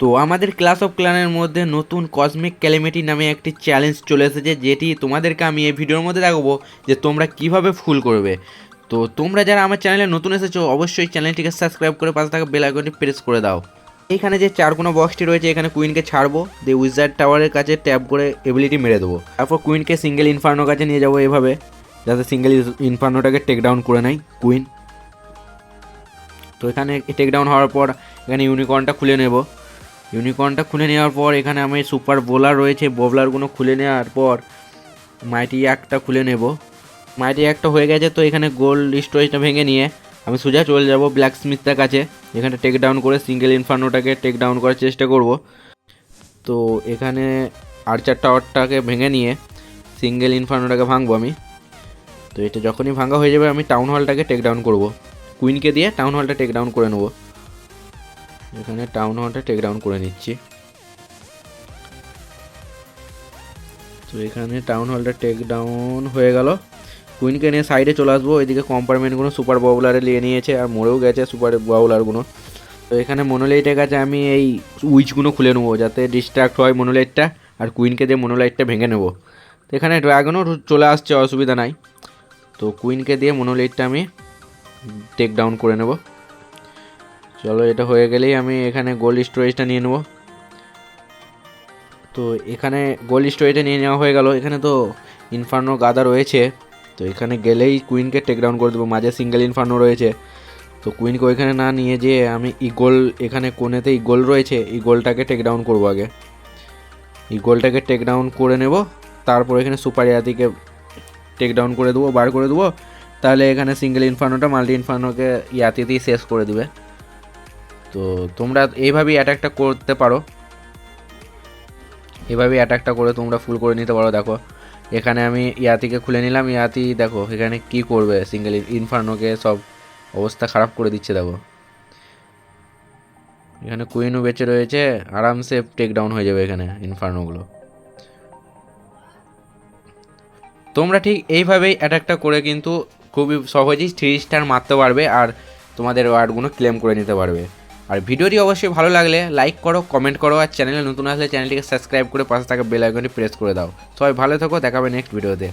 তো আমাদের class of ক্লানের মধ্যে নতুন কসমিক ক্যালিমিটি নামে একটি চ্যালেঞ্জ চলে এসেছে, যেটি তোমাদেরকে আমি এই ভিডিওর মধ্যে দেখাবো যে তোমরা কীভাবে ফুল করবে। তো তোমরা যারা আমার চ্যানেলে নতুন এসেছ, অবশ্যই চ্যানেলটিকে সাবস্ক্রাইব করে পাশে থাকা বেল আইকনটি প্রেস করে দাও। এখানে যে চার কোনো বক্সটি রয়েছে, এখানে কুইনকে ছাড়বো, দিয়ে উইজার্ড টাওয়ারের কাছে ট্যাপ করে এবিলিটি মেরে দেবো। তারপর কুইনকে সিঙ্গেল ইনফার্নোর কাছে নিয়ে যাব এভাবে, যাতে সিঙ্গেল ইনফার্নোটাকে টেক ডাউন করে নেয় কুইন তো এখানে টেক ডাউন হওয়ার পর এখানে ইউনিকর্নটা খুলে নেব। ইউনিকর্নটা খুলে নেওয়ার পর এখানে আমি সুপার বোলার রয়েছে, বোবলারগুলো খুলে নেওয়ার পর মাইটি একটা খুলে নেব। মাইটি একটা হয়ে গেছে তো এখানে গোল্ড স্টোরেজটা ভেঙে নিয়ে আমি সোজা চলে যাব ব্ল্যাক স্মিথটার কাছে। এখানে টেক ডাউন করে সিঙ্গেল ইনফার্নোটাকে টেক ডাউন করার চেষ্টা করব। তো এখানে আর্চার টাওয়ারটাকে ভেঙে নিয়ে সিঙ্গেল ইনফার্নোটাকে ভাঙবো আমি। তো এটা যখনই ভাঙা হয়ে যাবে আমি টাউন হলটাকে টেক ডাউন করব। কুইনকে দিয়ে টাউন হলটা টেক ডাউন করে নেব। এখানে টাউন হলটা টেক ডাউন করে নিচ্ছি। তো এখানে টাউন হলটা টেক ডাউন হয়ে গেল। কুইনকে নিয়ে সাইডে চলে আসব। এদিকে কম্পার্টমেন্টগুলো সুপার বাউলারে নিয়ে নিয়েছে আর মরেও গেছে সুপার বাউলারগুলো তো এখানে মনোলাইটের কাছে আমি এই উইচগুলো খুলে নেব যাতে ডিস্ট্রাক্ট হয় মনোলাইটটা আর কুইনকে দিয়ে মনোলাইটটা ভেঙে নেব। তো এখানে ড্রাগনও চলে আসছে, অসুবিধা নাই। তো কুইনকে দিয়ে মনোলাইটটা আমি টেক ডাউন করে নেব। চলো, এটা হয়ে গেলেই আমি এখানে গোল্ড স্টোরেজটা নিয়ে নেব। তো এখানে গোল্ড স্টোরেজটা নিয়ে নেওয়া হয়ে গেল। এখানে তো ইনফার্নো গাদা রয়েছে। তো এখানে গেলেই কুইনকে টেক ডাউন করে দেবো। মাঝে সিঙ্গেল ইনফার্নো রয়েছে। তো কুইনকে ওইখানে না নিয়ে যেয়ে আমি ইগোল এখানে কোণেতে ইগোল রয়েছে। ইগোলটাকে টেক ডাউন করব আগে। ইগোলটাকে টেক ডাউন করে নেব। তারপর এখানে সুপার ইয়াতিকে টেক ডাউন করে দেবো, বার করে দেবো। তাহলে এখানে সিঙ্গেল ইনফার্নোটা মাল্টি ইনফার্নোকে ইয়াতিতেই শেষ করে দিবে। তো তোমরা এইভাবেই অ্যাটাকটা করতে পারো। এভাবেই অ্যাটাকটা করে তোমরা ফুল করে নিতে পারো, দেখো। এখানে আমি ইয়াতিকে খুলে নিলাম, ইয়াতি, দেখো, এখানে কি করবে? সিঙ্গেল ইনফার্নোকে সব অবস্থা খারাপ করে দিচ্ছে, দেখো। এখানে কুইনও বেঁচে রয়েছে, আরামসে টেক ডাউন হয়ে যাবে এখানে ইনফার্নোগুলো তোমরা ঠিক এইভাবেই অ্যাটাকটা করে কিন্তু খুবই সহজেই থ্রি স্টার মারতে পারবে, আর তোমাদের ওয়ার্ডগুলো ক্লেম করে নিতে পারবে। আর ভিডিওটি অবশ্যই ভালো লাগলে লাইক করো কমেন্ট করো, আর চ্যানেলে নতুন আসলে চ্যানেলটিকে সাবস্ক্রাইব করে পাশে থাকা বেল আইকনটি প্রেস করে দাও। সবাই ভালো থাকো, দেখাবে নেক্সট ভিডিওতে